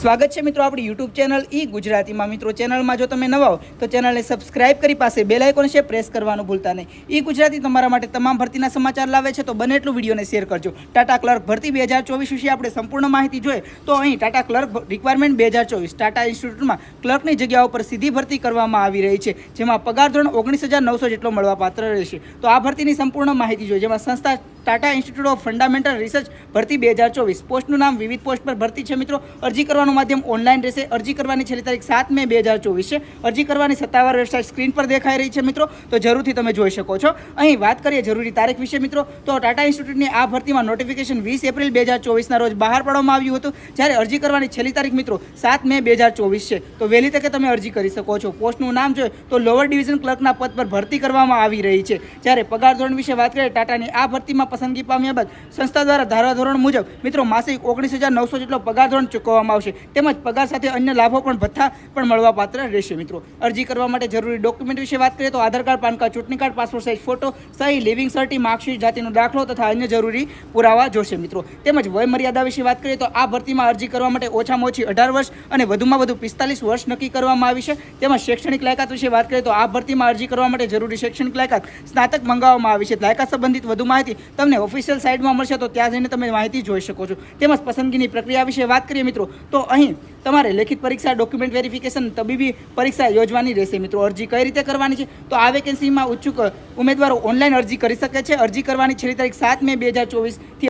સ્વાગત છે મિત્રો આપણી યુટ્યુબ ચેનલ ઈ ગુજરાતીમાં. મિત્રો, ચેનલમાં જો તમે નવા હો, તો ચેનલને સબસ્ક્રાઇબ કરી પાસે બેલ આઇકોન છે પ્રેસ કરવાનું ભૂલતા નહીં. ઈ ગુજરાતી તમારા માટે તમામ ભરતીના સમાચાર લાવે છે, તો બને એટલું વિડીયોને શેર કરજો. ટાટા ક્લર્ક ભરતી બે હજાર ચોવીસ વિશે આપણે સંપૂર્ણ માહિતી જોઈએ, તો અહીં ટાટા ક્લર્ક રિક્વાયરમેન્ટ બે હજાર ચોવીસ. ટાટા ઇન્સ્ટિટ્યૂટમાં ક્લર્કની જગ્યાઓ પર સીધી ભરતી કરવામાં આવી રહી છે, જેમાં પગાર ધોરણ ઓગણીસ હજાર નવસો જેટલો મળવાપાત્ર રહેશે. તો આ ભરતીની સંપૂર્ણ માહિતી જોઈએ, જેમાં સંસ્થા Tata Institute of Fundamental Research ભરતી બે હજાર ચોવીસ. પોસ્ટનું નામ વિવિધ પોસ્ટ પર ભરતી છે મિત્રો. અરજી કરવાનું માધ્યમ ઓનલાઈન રહેશે. અરજી કરવાની છેલ્લી તારીખ સાત મે બે હજાર ચોવીસ છે. અરજી કરવાની સત્તાવાર વેબસાઇટ સ્ક્રીન પર દેખાઈ રહી છે મિત્રો. તો જરૂરથી તમે જોઈ શકો છો. અહીં વાત કરીએ જરૂરી તારીખ વિશે મિત્રો. તો ટાટા ઇન્સ્ટિટ્યૂટની આ ભરતીમાં નોટિફિકેશન વીસ એપ્રિલ બે હજાર ચોવીસના રોજ બહાર પાડવામાં આવ્યું હતું. જ્યારે અરજી કરવાની છેલ્લી તારીખ મિત્રો સાત મે બે હજાર ચોવીસ છે. તો વહેલી તકે તમે અરજી કરી શકો છો. પોસ્ટનું નામ જોઈએ તો લોઅર ડિવિઝન ક્લર્કના પદ પર ભરતી કરવામાં આવી રહી છે. જ્યારે પગાર ધોરણ વિશે વાત કરીએ, ટાટાની આ ભરતીમાં પસંદગી પામ્યા બાદ સંસ્થા દ્વારા ધારાધોરણ મુજબ મિત્રો માસિક ઓગણીસ હજાર નવસો જેટલો પગાર ધોરણ ચૂકવવામાં આવશે. તેમજ પગાર સાથે અન્ય લાભો પણ ભથ્થા પણ મળવા પાત્ર રહેશે મિત્રો. અરજી કરવા માટે જરૂરી ડોક્યુમેન્ટ વિશે વાત કરીએ તો આધાર કાર્ડ, પાન કાર્ડ, ચૂંટણી કાર્ડ, પાસપોર્ટ સાઇઝ ફોટો, સહી, લિવિંગ સર્ટી, માર્કશીટ, જાતિનો દાખલો તથા અન્ય જરૂરી પુરાવા જોશે મિત્રો. તેમજ વય મર્યાદા વિશે વાત કરીએ તો આ ભરતીમાં અરજી કરવા માટે ઓછામાં ઓછી અઢાર વર્ષ અને વધુમાં વધુ પિસ્તાલીસ વર્ષ નક્કી કરવામાં આવી છે. તેમજ શૈક્ષણિક લાયકાત વિશે વાત કરીએ તો આ ભરતીમાં અરજી કરવા માટે જરૂરી શૈક્ષણિક લાયકાત સ્નાતક મંગાવવામાં આવી છે. લાયકાત સંબંધિત વધુ માહિતી તમને ઓફિશિયલ સાઇટમાં મળશે તો ત્યાં જઈને તમે માહિતી જોઈ શકો છો. તેમજ પસંદગીની પ્રક્રિયા વિશે વાત કરીએ મિત્રો, તો અહીં તમારે લેખિત પરીક્ષા ડોક્યુમેન્ટ વેરિફિકેશન તબીબી પરીક્ષા યોજવાની રહેશે મિત્રો. અરજી કઈ રીતે કરવાની છે? તો આ વેકેન્સીમાં ઉત્સુક ઉમેદવારો ઓનલાઈન અરજી કરી શકે છે. અરજી કરવાની છેલ્લી તારીખ સાત મે બે હજાર ચોવીસથી